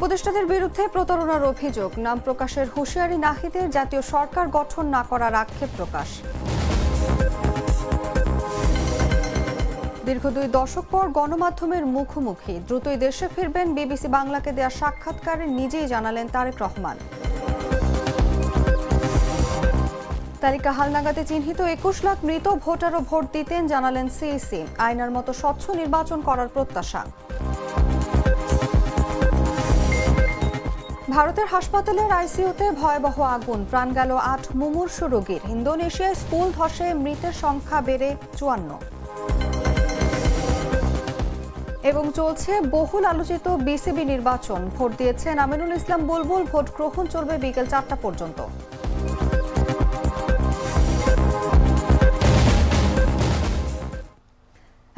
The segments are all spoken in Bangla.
উপদেষ্টাদের বিরুদ্ধে প্রতারণার অভিযোগ। নাম প্রকাশের হুঁশিয়ারি নাহিদের, জাতীয় সরকার গঠন না করার আক্ষেপ প্রকাশ। দীর্ঘ দুই দশক পর গণমাধ্যমের মুখোমুখি। দ্রুতই দেশে ফিরবেন বিবিসি বাংলাকে দেয়া সাক্ষাৎকারে নিজেই জানালেন তারেক রহমান। তালিকা হালনাগাতে চিহ্নিত একুশ লাখ মৃত ভোটারও ভোট দিতেন জানালেন সিইসি। আয়নার মতো স্বচ্ছ নির্বাচন করার প্রত্যাশা। ভারতের হাসপাতালের আইসিইউতে ভয়াবহ আগুন। প্রাণ গেল আট মুমূর্ষু রোগীর। ইন্দোনেশিয়ায় স্কুল ধসে মৃতের সংখ্যা বেড়ে চুয়ান্ন। এবং চলছে বহুল আলোচিত বিসিবি নির্বাচন। ভোট দিয়েছেন আমিনুল ইসলাম বুলবুল। ভোট গ্রহণ চলবে বিকেল চারটা পর্যন্ত।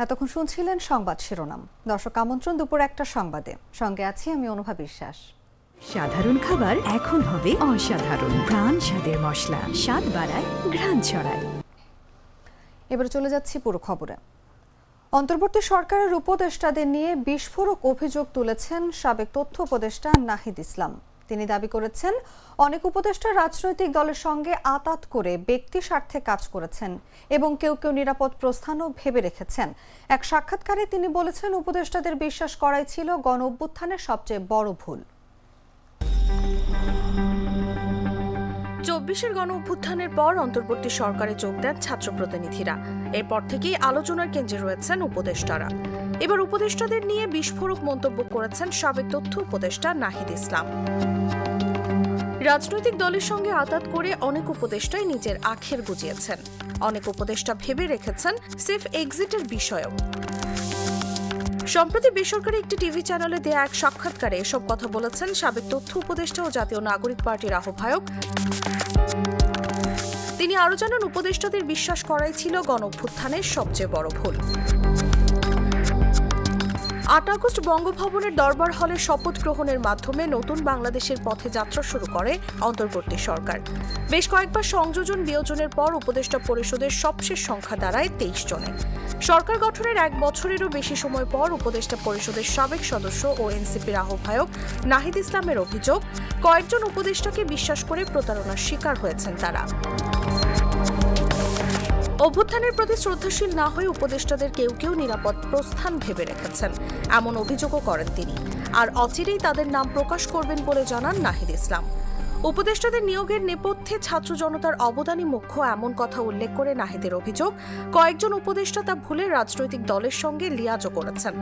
এতক্ষণ শুনছিলেন সংবাদ শিরোনাম। দর্শক আমন্ত্রণ দুপুর একটা সংবাদে। সঙ্গে আছি আমি অনুভা বিশ্বাস। সাধারণ খাবার এখন হবে অসাধারণ। প্রাণ স্বাদের মশলা, স্বাদ বাড়ায়, ঘ্রাণ ছড়ায়। এবার চলে যাচ্ছি পুরো খবরে। অন্তর্বর্তী সরকারের উপদেষ্টাদের নিয়ে বিস্ফোরক অভিযোগ তুলেছেন সাবেক তথ্য উপদেষ্টা নাহিদ ইসলাম। তিনি দাবি করেছেন, অনেক উপদেষ্টা রাজনৈতিক দলের সঙ্গে আতাত করে ব্যক্তি স্বার্থে কাজ করেছেন এবং কেউ কেউ নিরাপদ প্রস্থানও ভেবে রেখেছেন। এক সাক্ষাৎকারে তিনি বলেছেন, উপদেষ্টাদের বিশ্বাস করাই ছিল গণ অভ্যুত্থানের সবচেয়ে বড় ভুল। চব্বিশের গণ অভ্যুত্থানের পর অন্তর্বর্তী সরকারে যোগ দেন ছাত্র প্রতিনিধিরা এরপর থেকেই আলোচনার কেন্দ্রে রয়েছেন উপদেষ্টারা। এবার উপদেষ্টাদের নিয়ে বিস্ফোরক মন্তব্য করেছেন সাবেক তথ্য উপদেষ্টা নাহিদ ইসলাম। রাজনৈতিক দলের সঙ্গে আতাত করে অনেক উপদেষ্টাই নিজের আখের বুঝিয়েছেন অনেক উপদেষ্টা ভেবে রেখেছেন সেফ এক্সিটের বিষয়ও। সম্প্রতি বেসরকারি একটি টিভি চ্যানেলে দেয়া এক সাক্ষাৎকারে এসব কথা বলেছেন সাবেক তথ্য উপদেষ্টা ও জাতীয় নাগরিক পার্টির আহ্বায়ক। তিনি আরও জানান, উপদেষ্টাদের বিশ্বাস করাই ছিল গণ অভ্যুত্থানের সবচেয়ে বড় ভুল। আট আগস্ট বঙ্গভবনের দরবার হলে শপথ গ্রহণের মাধ্যমে নতুন বাংলাদেশের পথে যাত্রা শুরু করে অন্তর্বর্তী সরকার। বেশ কয়েকবার সংযোজন বিয়োজনের পর উপদেষ্টা পরিষদের সবশেষ সংখ্যা দাঁড়ায় তেইশ জনে। সরকার গঠনের এক বছরেরও বেশি সময় পর উপদেষ্টা পরিষদের সাবেক সদস্য ও এনসিপির আহ্বায়ক নাহিদ ইসলামের অভিযোগ, কয়েকজন উপদেষ্টাকে বিশ্বাস করে প্রতারণার শিকার হয়েছেন তারা। অভ্যুত্থানের প্রতি শ্রদ্ধাশীল না হয়ে উপদেষ্টাদের কেউ কেউ নিরাপদ প্রস্থান ভেবে রেখেছেন। এমন অভিযোগও করেন তিনি। আর অচিরেই তাদের নাম প্রকাশ করবেন বলে জানান নাহিদ ইসলাম। উপদেষ্টাদের নিয়োগের নেপথ্যে ছাত্র জনতার অবদানই মুখ্য এমন কথা উল্লেখ করে নাহিদের অভিযোগ। কয়েকজন উপদেষ্টা তা ভুলে রাজনৈতিক দলের সঙ্গে লিয়াজও করেছেন।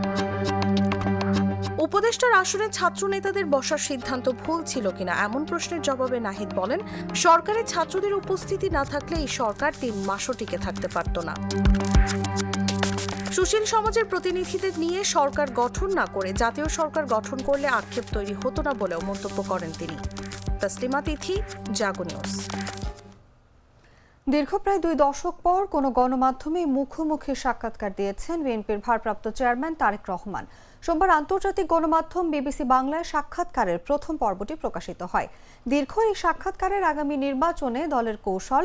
উপদেষ্টার আসনে ছাত্র নেতাদের বসার সিদ্ধান্ত ভুল ছিল কিনা এমন প্রশ্নের জবাবে নাহিদ বলেন সরকারে ছাত্রদের উপস্থিতি না থাকলে এই সরকার তিন মাসও টিকে থাকতে পারত না। সুশীল সমাজের প্রতিনিধিদের নিয়ে সরকার গঠন না করে জাতীয় সরকার গঠন করলে আক্ষেপ তৈরি হতো না বলেও মন্তব্য করেন তিনি। তসলিমা তিথি, জাগো নিউজ। দীর্ঘ প্রায় দুই দশক পর কোনো গণমাধ্যমে মুখোমুখি সাক্ষাৎকার দিয়েছেন বিএনপির ভারপ্রাপ্ত চেয়ারম্যান তারেক রহমান। সোমবার আন্তর্জাতিক গণমাধ্যম বিবিসি বাংলায় সাক্ষাৎকারের প্রথম পর্বটি প্রকাশিত হয়। দীর্ঘ এই সাক্ষাৎকারের আগামী নির্বাচনে দলের কৌশল,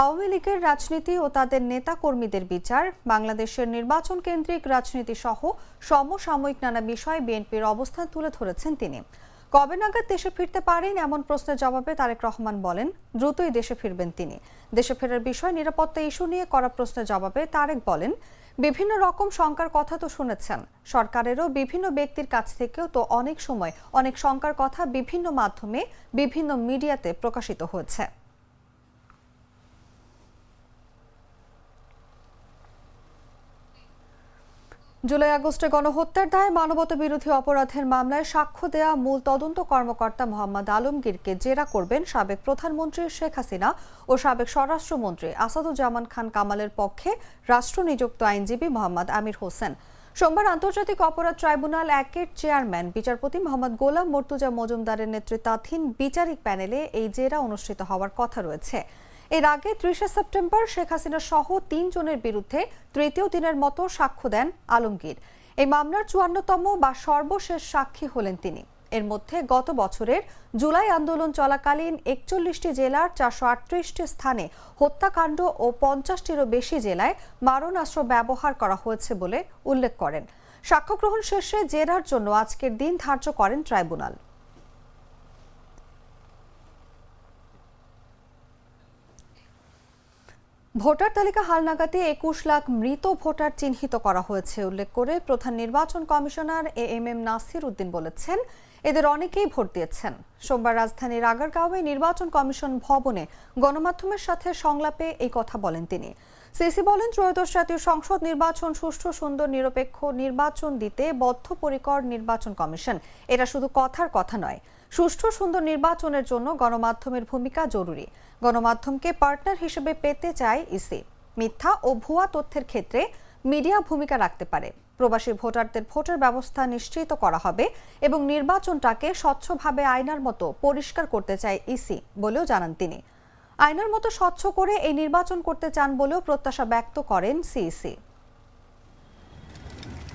আওয়ামী লীগের রাজনীতি ও তাদের নেতা কর্মীদের বিচার, বাংলাদেশের নির্বাচন কেন্দ্রিক রাজনীতি সহ সমসাময়িক নানা বিষয়ে বিএনপির অবস্থান তুলে ধরেছেন তিনি। কবে নাগাদ দেশে ফিরতে পারেন এমন প্রশ্নের জবাবে তারেক রহমান বলেন, দ্রুতই দেশে ফিরবেন তিনি। দেশে ফেরার বিষয় নিরাপত্তা ইস্যু নিয়ে করা প্রশ্নের জবাবে তারেক বলেন বিভিন্ন রকম শঙ্কার কথা তো শুনেছেন। সরকারেরও বিভিন্ন ব্যক্তির কাছ থেকেও তো অনেক সময় অনেক শঙ্কার কথা বিভিন্ন মাধ্যমে বিভিন্ন মিডিয়াতে প্রকাশিত হয়েছে। জুলাই আগস্টে গণহত্যার দায়ে মানবতা বিরোধী অপরাধের মামলায় সাক্ষ্য দেয়া মূল তদন্ত কর্মকর্তা মোহাম্মদ আলমগীরকে জেরা করবেন সাবেক প্রধানমন্ত্রী শেখ হাসিনা ও সাবেক স্বরাষ্ট্রমন্ত্রী আসাদুজ্জামান খান কামালের পক্ষে রাষ্ট্র নিযুক্ত আইনজীবী মোহাম্মদ আমির হোসেন। সোমবার আন্তর্জাতিক অপরাধ ট্রাইব্যুনাল একের চেয়ারম্যান, বিচারপতি মোহাম্মদ গোলাম মর্তুজা মজুমদারের নেতৃত্বাধীন বিচারিক প্যানেলে এই জেরা অনুষ্ঠিত হওয়ার কথা রয়েছে। এর আগে ত্রিশে সেপ্টেম্বর শেখ হাসিনা সহ তিনজনের বিরুদ্ধে তৃতীয় দিনের মতো সাক্ষ্য দেন আলমগীর। এই মামলার চুয়ান্নতম বা সর্বশেষ সাক্ষী হলেন তিনি। এর মধ্যে গত বছরের জুলাই আন্দোলন চলাকালীন একচল্লিশটি জেলার চারশো আটত্রিশটি স্থানে হত্যাকাণ্ড ও পঞ্চাশটিরও বেশি জেলায় মারণাস্ত্র ব্যবহার করা হয়েছে বলে উল্লেখ করেন। সাক্ষ্য গ্রহণ শেষে জেরার জন্য আজকের দিন ধার্য করেন ট্রাইব্যুনাল। ভোটার তালিকা হালনাগাতে একুশ লাখ মৃত ভোটার চিহ্নিত করা হয়েছে, উল্লেখ করে প্রধান নির্বাচন commissioner A M M Nasir Uddin বলেছেন, এদের অনেকেই ভোট দিয়েছেন। সোমবার রাজধানীর আগারগাঁওয়ে নির্বাচন কমিশন ভবনে গণমাধ্যমের সাথে সংলাপে এই কথা বলেন তিনি। সিসি বলেন, ত্রয়োদশ জাতীয় সংসদ নির্বাচন সুষ্ঠু, সুন্দর, নিরপেক্ষ নির্বাচন দিতে বদ্ধপরিকর নির্বাচন কমিশন। এটা শুধু কথার কথা নয়। সুষ্ঠু সুন্দর নির্বাচনের জন্য গণমাধ্যমের ভূমিকা জরুরি। গণমাধ্যমকে পার্টনার হিসেবে পেতে চায় ইসি। মিথ্যা ও ভুয়া তথ্যের ক্ষেত্রে মিডিয়া ভূমিকা রাখতে পারে। প্রবাসী ভোটারদের ভোটের ব্যবস্থা নিশ্চিত করা হবে এবং নির্বাচনটাকে স্বচ্ছভাবে আয়নার মতো পরিষ্কার করতে চায় ইসি বলেও জানান তিনি। আয়নার মতো স্বচ্ছ করে এই নির্বাচন করতে চান বলেও প্রত্যাশা ব্যক্ত করেন সিইসি।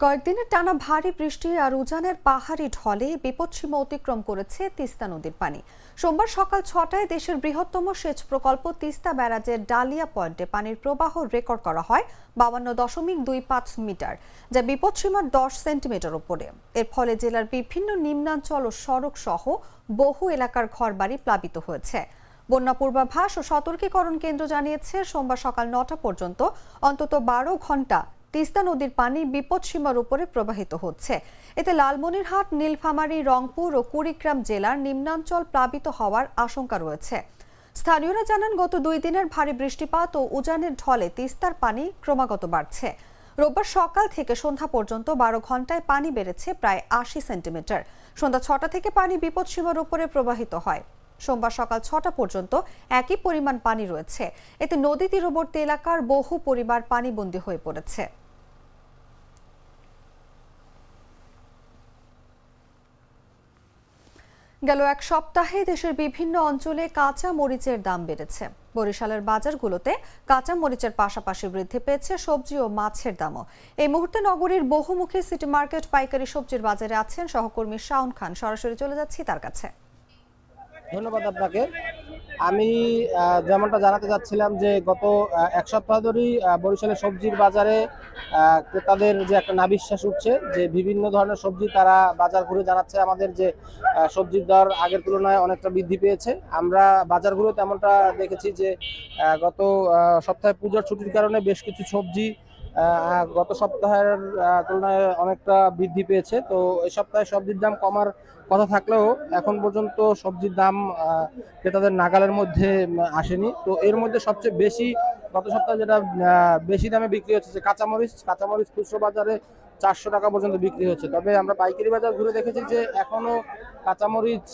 কয়েকদিনের টানা ভারী বৃষ্টি আর উজানের পাহাড়ি ঢলে বিপদসীমা অতিক্রম করেছে তিস্তা নদীর পানি। সোমবার সকাল ছটায় দেশের বৃহত্তম সেচ প্রকল্প তিস্তা ব্যারাজের ডালিয়া পয়েন্টে পানির প্রবাহ রেকর্ড করা হয় বাবান্ন দশমিক দুই পাঁচ মিটার, যা বিপদসীমার দশ সেন্টিমিটার উপরে। এর ফলে জেলার বিভিন্ন নিম্নাঞ্চল ও সড়ক সহ বহু এলাকার ঘরবাড়ি প্লাবিত হয়েছে। বন্যা পূর্বাভাস ও সতর্কীকরণ কেন্দ্র জানিয়েছে, সোমবার সকাল নটা পর্যন্ত অন্তত বারো ঘণ্টা তিস্তা নদীর পানি বিপদসীমার উপরে প্রবাহিত হচ্ছে। এতে লালমনিরহাট, নীলফামারী, রংপুর ও কুড়িগ্রাম জেলার নিম্নাঞ্চল প্লাবিত হওয়ার আশঙ্কা রয়েছে। স্থানীয়রা জানান, গত দুই দিনের ভারী বৃষ্টিপাত ও উজানের ঢলে তিস্তার পানি ক্রমাগত বাড়ছে। রোববার সকাল থেকে সন্ধ্যা পর্যন্ত বারো ঘন্টায় পানি বেড়েছে প্রায় আশি সেন্টিমিটার। সন্ধ্যা ছটা থেকে পানি বিপদসীমার উপরে প্রবাহিত হয়। সোমবার সকাল ছটা পর্যন্ত একই পরিমাণ পানি রয়েছে। এতে নদী তীরবর্তী এলাকার বহু পরিবার পানিবন্দী হয়ে পড়েছে। গেল এক সপ্তাহে দেশের বিভিন্ন অঞ্চলে কাঁচা মরিচের দাম বেড়েছে। বরিশালের বাজারগুলোতে কাঁচা মরিচের পাশাপাশি বৃদ্ধি পেয়েছে সবজি ও মাছের দামও। এই মুহূর্তে নগরীর বহুমুখী সিটি মার্কেট পাইকারি সবজির বাজারে আছেন সহকর্মী শাওন খান। সরাসরি চলে যাচ্ছি তার কাছে। ধন্যবাদ আপনাকে। আমি যেমনটা জানাতে চাচ্ছিলাম যে গত এক সপ্তাহ ধরেই বরিশালের সবজির বাজারে ক্রেতাদের যে একটা নাবিশ্বাস উঠছে, যে বিভিন্ন ধরনের সবজি তারা বাজার ঘুরে জানাচ্ছে আমাদের যে সবজির দর আগের তুলনায় অনেকটা বৃদ্ধি পেয়েছে। আমরা বাজারগুলো তেমনটা দেখেছি যে গত সপ্তাহে পূজার ছুটির কারণে বেশ কিছু সবজি গত সপ্তাহের তুলনায় অনেকটা বৃদ্ধি পেয়েছে। তো এই সপ্তাহে সবজির দাম কমার কথা থাকলেও এখন পর্যন্ত সবজির দাম ক্রেতাদের নাগালের মধ্যে আসেনি। তো এর মধ্যে সবচেয়ে বেশি, গত সপ্তাহে যেটা বেশি দামে বিক্রি হচ্ছে যে কাঁচামরিচ। কাঁচামরিচ খুচরো বাজারে চারশো টাকা পর্যন্ত বিক্রি হচ্ছে। তবে আমরা পাইকারি বাজার ঘুরে দেখেছি যে এখনও কাঁচামরিচ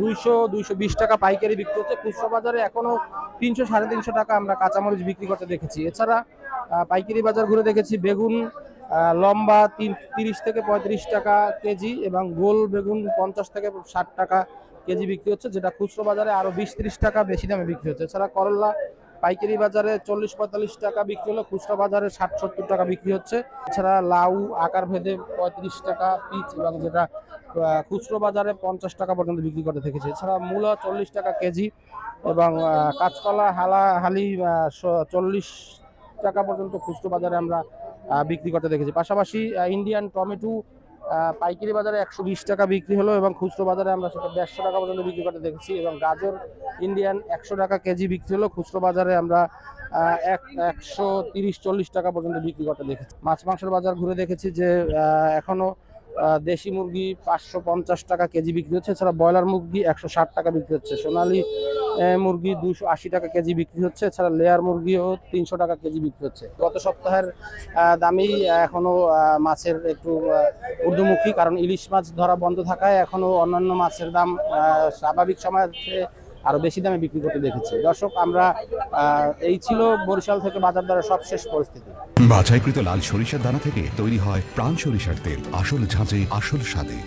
দুইশো দুইশো বিশ টাকা পাইকারি বিক্রি হচ্ছে। খুচরো বাজারে এখনও তিনশো, সাড়ে তিনশো টাকা আমরা কাঁচামরিচ বিক্রি করতে দেখেছি। এছাড়া পাইকারি বাজার ঘুরে দেখেছি বেগুন লম্বা তিন, তিরিশ থেকে পঁয়ত্রিশ টাকা কেজি এবং গোল বেগুন পঞ্চাশ থেকে ষাট টাকা কেজি বিক্রি হচ্ছে, যেটা খুচরো বাজারে আরও বিশ, ত্রিশ টাকা বেশি দামে বিক্রি হচ্ছে। এছাড়া করলা পাইকারি বাজারে চল্লিশ পঁয়তাল্লিশ টাকা বিক্রি হলো, খুচরো বাজারে ষাট সত্তর টাকা বিক্রি হচ্ছে। এছাড়া লাউ, আকার ভেদে পঁয়ত্রিশ টাকা পিচ এবং যেটা খুচরো বাজারে পঞ্চাশ টাকা পর্যন্ত বিক্রি করতে দেখেছি। এছাড়া মূলা চল্লিশ টাকা কেজি এবং কাঁচকলা, হালা, হালি চল্লিশ টাকা পর্যন্ত খুচরো বাজারে আমরা বিক্রি করতে দেখেছি। পাশাপাশি ইন্ডিয়ান টমেটো পাইকারি বাজারে একশো বিশ টাকা বিক্রি হলো এবং খুচরো বাজারে আমরা সেটা দেড়শো টাকা পর্যন্ত বিক্রি করতে দেখেছি এবং গাজর ইন্ডিয়ান একশো টাকা কেজি বিক্রি হলো। খুচরো বাজারে আমরা এক একশো তিরিশ চল্লিশ টাকা পর্যন্ত বিক্রি করতে দেখেছি। মাছ মাংসের বাজার ঘুরে দেখেছি যে আহ, এখনও আহ, দেশি মুরগি পাঁচশো পঞ্চাশ টাকা কেজি বিক্রি হচ্ছে এছাড়া ব্রয়লার মুরগি একশো ষাট টাকা বিক্রি হচ্ছে সোনালি মুরগি দুশো আশি টাকা কেজি বিক্রি হচ্ছে এছাড়া লেয়ার মুরগিও তিনশো টাকা কেজি বিক্রি হচ্ছে। গত সপ্তাহের দামেই আহ, এখনও আহ, মাছের একটু ঊর্ধ্বমুখী কারণ ইলিশ মাছ ধরা বন্ধ থাকায় এখনও অন্যান্য মাছের দাম স্বাভাবিক সময়ের চেয়ে আরও বেশি দামে বিক্রি করতে দেখেছি। দর্শক আমরা এই ছিল বরিশাল থেকে বাজার দরের সবশেষ পরিস্থিতি। বাছাইকৃত লাল সরিষার দানা থেকে তৈরি হয় প্রাণ সরিষার তেল আসল ঝাঁঝে আসল স্বাদে।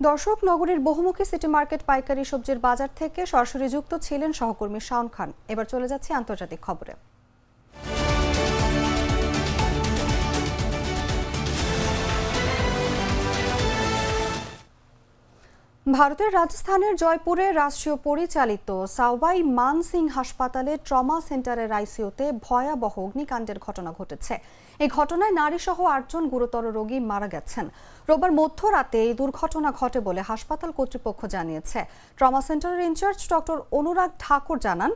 দর্শক নগরীর বহুমুখী সিটি মার্কেট পাইকারি সবজির বাজার থেকে সরাসরি যুক্ত ছিলেন সহকর্মী শাওন খান। এবার চলে যাচ্ছে আন্তর্জাতিক খবরে। ভারতের রাজস্থানের জয়পুরে রাষ্ট্রীয় পরিচালিত সাওবাই মান সিং হাসপাতালে ট্রমা সেন্টারের আইসিইউতে ভয়াবহ অগ্নিকাণ্ডের ঘটনা ঘটেছে। এই ঘটনায় নারী সহ আটজন গুরুতর রোগী মারা গেছেন। রোববার মধ্যরাতে এই দুর্ঘটনা ঘটে বলে হাসপাতাল কর্তৃপক্ষ জানিয়েছে। ট্রমা সেন্টারের ইনচার্জ ডক্টর অনুরাগ ঠাকুর জানান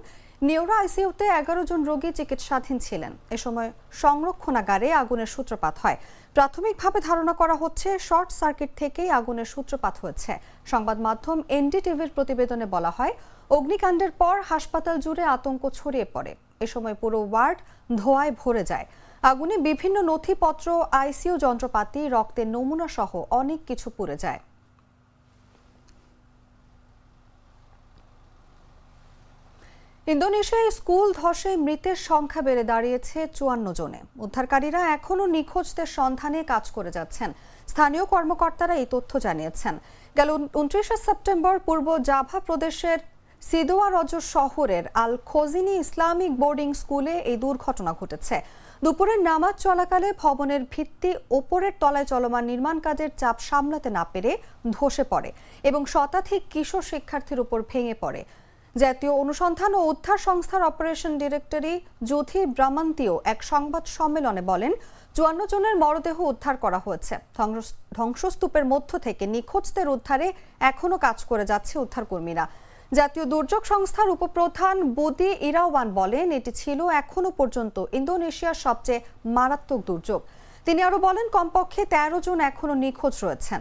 নেওরা আইসিইউতে এগারো জন রোগী চিকিৎসাধীন ছিলেন। এ সময় সংরক্ষণাগারে আগুনের সূত্রপাত হয়। প্রাথমিকভাবে ধারণা করা হচ্ছে, শর্ট সার্কিট থেকেই আগুনের সূত্রপাত হয়েছে। সংবাদ মাধ্যম এনডিটিভির প্রতিবেদনে বলা হয়, অগ্নিকাণ্ডের পর হাসপাতাল জুড়ে আতঙ্ক ছড়িয়ে পড়ে। এ সময় পুরো ওয়ার্ড ধোঁয়ায় ভরে যায়। আগুনে বিভিন্ন নথিপত্র, আইসিইউ যন্ত্রপাতি, রক্তের নমুনা সহ অনেক কিছু পুড়ে যায়। ইন্দোনেশিয়ায় স্কুল ধসে মৃতের সংখ্যা বেড়ে দাঁড়িয়েছে চুয়ান্ন জনে। উদ্ধারকারীরা এখনও নিখোঁজদের সন্ধানে কাজ করে যাচ্ছেন। স্থানীয় কর্মকর্তারা এই তথ্য জানিয়েছেন। গেল উনত্রিশে সেপ্টেম্বর পূর্ব জাভা প্রদেশের সিদোয়া রজ শহরের আল খোজিনি ইসলামিক বোর্ডিং স্কুলে এই দুর্ঘটনা ঘটেছে। দুপুরের নামাজ চলাকালে ভবনের ভিত্তি ওপরের তলায় চলমান নির্মাণ কাজের চাপ সামলাতে না পেরে ধসে পড়ে এবং শতাধিক কিশোর শিক্ষার্থীর উপর ভেঙে পড়ে। জাতীয় অনুসন্ধান ও উদ্ধার সংস্থার অপারেশন ডিরেক্টরি জ্যোথি ব্রামান্তিও এক সংবাদ সম্মেলনে বলেন, চুয়ান্ন জনের মরদেহ উদ্ধার করা হয়েছে। ধ্বংস- ধ্বংসস্তূপের মধ্য থেকে নিখোঁজদের উদ্ধারে এখনও কাজ করে যাচ্ছে উদ্ধারকর্মীরা। জাতীয় দুর্যোগ সংস্থার উপপ্রধান বুদি ইরাওয়ান বলেন, এটি ছিল এখনও পর্যন্ত ইন্দোনেশিয়ার সবচেয়ে মারাত্মক দুর্যোগ। তিনি আরও বলেন, কমপক্ষে তেরো জন এখনও নিখোঁজ রয়েছেন।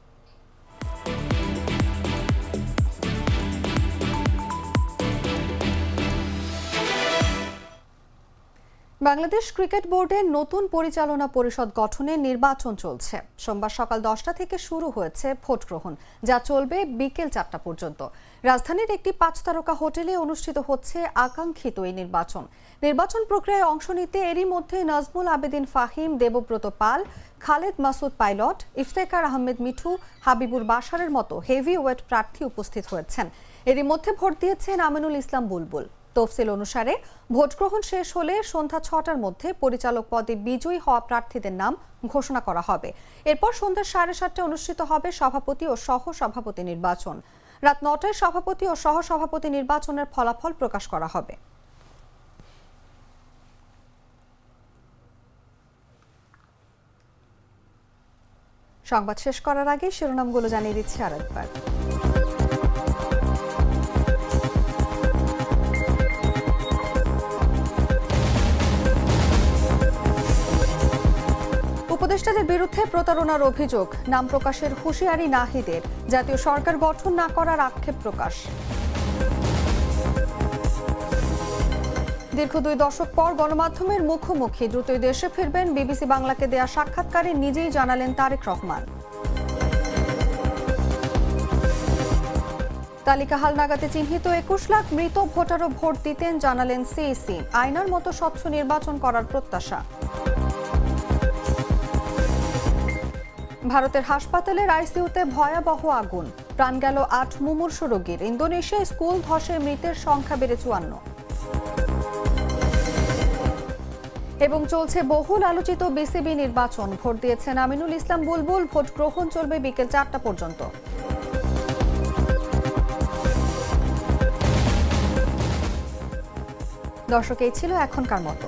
বাংলাদেশ ক্রিকেট বোর্ডের নতুন পরিচালনা পরিষদ গঠনে নির্বাচন চলছে। সোমবার সকাল দশটা থেকে শুরু হয়েছে ভোট গ্রহণ, যা চলবে বিকেল চারটা পর্যন্ত। রাজধানীর একটি পাঁচ তারকা হোটেলে অনুষ্ঠিত হচ্ছে আকাঙ্ক্ষিত এই নির্বাচন। নির্বাচন প্রক্রিয়ায় অংশ নিতে এরই মধ্যে নাজমুল আবেদিন ফাহিম, দেবব্রত পাল, খালেদ মাসুদ পাইলট ইফতেকার আহমেদ মিঠু, হাবিবুর বাসারের মতো হেভি ওয়েট প্রার্থী উপস্থিত হয়েছেন। এরই মধ্যে ভোট দিয়েছেন আমিনুল ইসলাম বুলবুল। তফসিল অনুসারে ভোট গ্রহণ শেষ হলে সন্ধ্যা ছটার মধ্যে পরিচালক পদে বিজয়ী হওয়া প্রার্থীদের নাম ঘোষণা করা হবে। এরপর সন্ধ্যা সাড়ে সাতটায় অনুষ্ঠিত হবে সভাপতি ও সহ সভাপতি নির্বাচন। রাত নটায় সভাপতি ও সহ সভাপতি নির্বাচনের ফলাফল প্রকাশ করা হবে। সংবাদ শেষ করার আগে শিরোনামগুলো জানিয়ে দিচ্ছি আরেকবার। উপদেষ্টাদের বিরুদ্ধে প্রতারণার অভিযোগ, নাম প্রকাশের হুঁশিয়ারি নাহিদের, জাতীয় সরকার গঠন না করার আক্ষেপ প্রকাশ। দীর্ঘ দুই দশক পর গণমাধ্যমের মুখোমুখি, দ্রুতই দেশে ফিরবেন বিবিসি বাংলাকে দেয়া সাক্ষাৎকারে নিজেই জানালেন তারেক রহমান। তালিকা হালনাগাদে চিহ্নিত একুশ লাখ মৃত ভোটারও ভোট দিতেন জানালেন সিইসি, আয়নার মতো স্বচ্ছ নির্বাচন করার প্রত্যাশা। ভারতের হাসপাতালের আইসিইউতে ভয়াবহ আগুন। প্রাণ গেল আট মুমূর্ষু রোগীর। ইন্দোনেশিয়ায় স্কুল ধসে মৃতের সংখ্যা বেড়ে চুয়ান্ন। এবং চলছে বহুল আলোচিত বিসিবি নির্বাচন। ভোট দিয়েছেন আমিনুল ইসলাম বুলবুল। ভোট গ্রহণ চলবে বিকেল চারটা পর্যন্ত। দর্শক, এই ছিল এখনকার মতো।